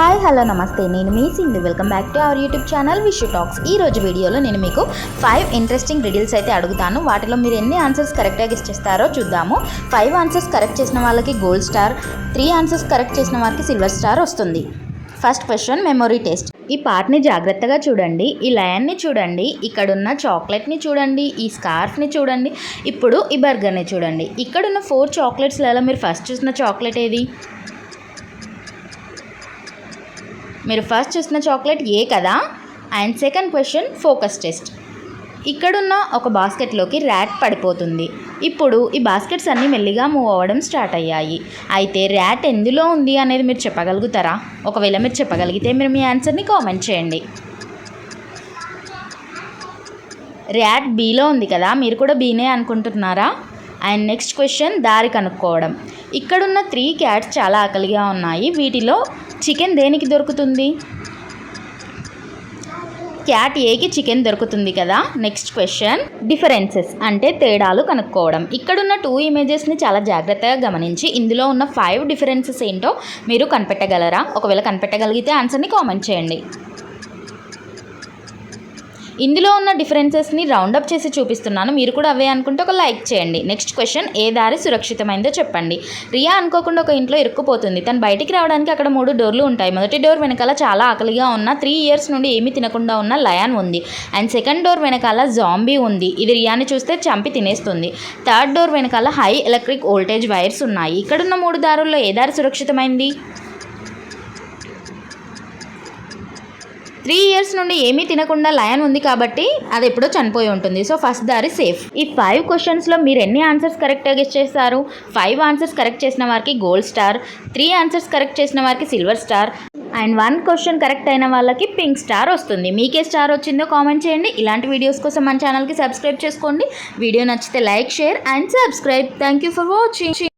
Hi hello నమస్తే. నేను మీ Sindhu. Welcome back to our YouTube channel Vishu talks ఈ రోజు వీడియోలో నేను మీకు ఫైవ్ ఇంట్రెస్టింగ్ రిడిల్స్ అయితే అడుగుతాను. వాటిలో మీరు ఎన్ని ఆన్సర్స్ కరెక్ట్గా గెస్ చేస్తారో చూద్దాము. ఫైవ్ ఆన్సర్స్ కరెక్ట్ చేసిన వాళ్ళకి gold star three answers correct చేసిన వారికి సిల్వర్ స్టార్ వస్తుంది. ఫస్ట్ క్వశ్చన్ మెమొరీ టెస్ట్ ఈ పార్ట్ని జాగ్రత్తగా చూడండి. ఈ లయన్ని చూడండి. ఇక్కడున్న చాక్లెట్ని చూడండి. ఈ స్కార్ఫ్ని చూడండి. ఇప్పుడు ఈ బర్గర్ని చూడండి. ఇక్కడున్న ఫోర్ చాక్లెట్స్లలో మీరు ఫస్ట్ చూసిన చాక్లెట్ ఏది? మీరు ఫస్ట్ చూసిన చాక్లెట్ ఏ కదా? And second question focus test ఇక్కడున్న ఒక బాస్కెట్లోకి ర్యాట్ పడిపోతుంది. ఇప్పుడు ఈ బాస్కెట్స్ అన్నీ మెల్లిగా మూవ్ అవ్వడం స్టార్ట్ అయ్యాయి. అయితే ర్యాట్ ఎందులో ఉంది అనేది మీరు చెప్పగలుగుతారా? ఒకవేళ మీరు చెప్పగలిగితే మీరు మీ ఆన్సర్ని కామెంట్ చేయండి. ర్యాట్ బీలో ఉంది కదా? మీరు కూడా బీనే అనుకుంటున్నారా? అండ్ నెక్స్ట్ క్వశ్చన్ దారి కనుక్కోవడం. ఇక్కడున్న త్రీ క్యాట్స్ చాలా ఆకలిగా ఉన్నాయి. వీటిలో చికెన్ దేనికి దొరుకుతుంది? క్యాట్ ఏకి చికెన్ దొరుకుతుంది కదా? నెక్స్ట్ క్వశ్చన్ డిఫరెన్సెస్ అంటే తేడాలు కనుక్కోవడం. ఇక్కడున్న టూ ఇమేజెస్ని చాలా జాగ్రత్తగా గమనించి ఇందులో ఉన్న ఫైవ్ డిఫరెన్సెస్ ఏంటో మీరు కనిపెట్టగలరా? ఒకవేళ కనిపెట్టగలిగితే ఆన్సర్ని కామెంట్ చేయండి. ఇందులో ఉన్న డిఫరెన్సెస్ని రౌండప్ చేసి చూపిస్తున్నాను. మీరు కూడా అవే అనుకుంటే ఒక లైక్ చేయండి. నెక్స్ట్ క్వశ్చన్ ఏ దారి సురక్షితమైందో చెప్పండి. రియా అనుకోకుండా ఒక ఇంట్లో ఇరుక్కుపోతుంది. తను బయటికి రావడానికి అక్కడ మూడు డోర్లు ఉంటాయి. మొదటి డోర్ వెనకాల చాలా ఆకలిగా ఉన్న త్రీ ఇయర్స్ నుండి ఏమీ తినకుండా ఉన్న లయాన్ ఉంది. అండ్ సెకండ్ డోర్ వెనకాల జాంబీ ఉంది. ఇది రియాని చూస్తే చంపి తినేస్తుంది. థర్డ్ డోర్ వెనకాల హై ఎలక్ట్రిక్ వోల్టేజ్ వైర్స్ ఉన్నాయి. ఇక్కడున్న మూడు దారుల్లో ఏ దారి సురక్షితమైంది? త్రీ ఇయర్స్ నుండి ఏమీ తినకుండా లయన్ ఉంది కాబట్టి అది ఎప్పుడో చనిపోయి ఉంటుంది. సో ఫస్ట్ దారి సేఫ్. ఈ ఫైవ్ క్వశ్చన్స్లో మీరు ఎన్ని ఆన్సర్స్ కరెక్ట్గా గెస్ చేస్తారు ఫైవ్ ఆన్సర్స్ కరెక్ట్ చేసిన వారికి gold star three answers correct చేసిన వారికి silver star and one question correct అయిన వాళ్ళకి పింక్ స్టార్ వస్తుంది. మీకే స్టార్ వచ్చిందో కామెంట్ చేయండి. ఇలాంటి వీడియోస్ కోసం మన ఛానల్కి సబ్స్క్రైబ్ చేసుకోండి. వీడియో నచ్చితే like share and subscribe thank you for watching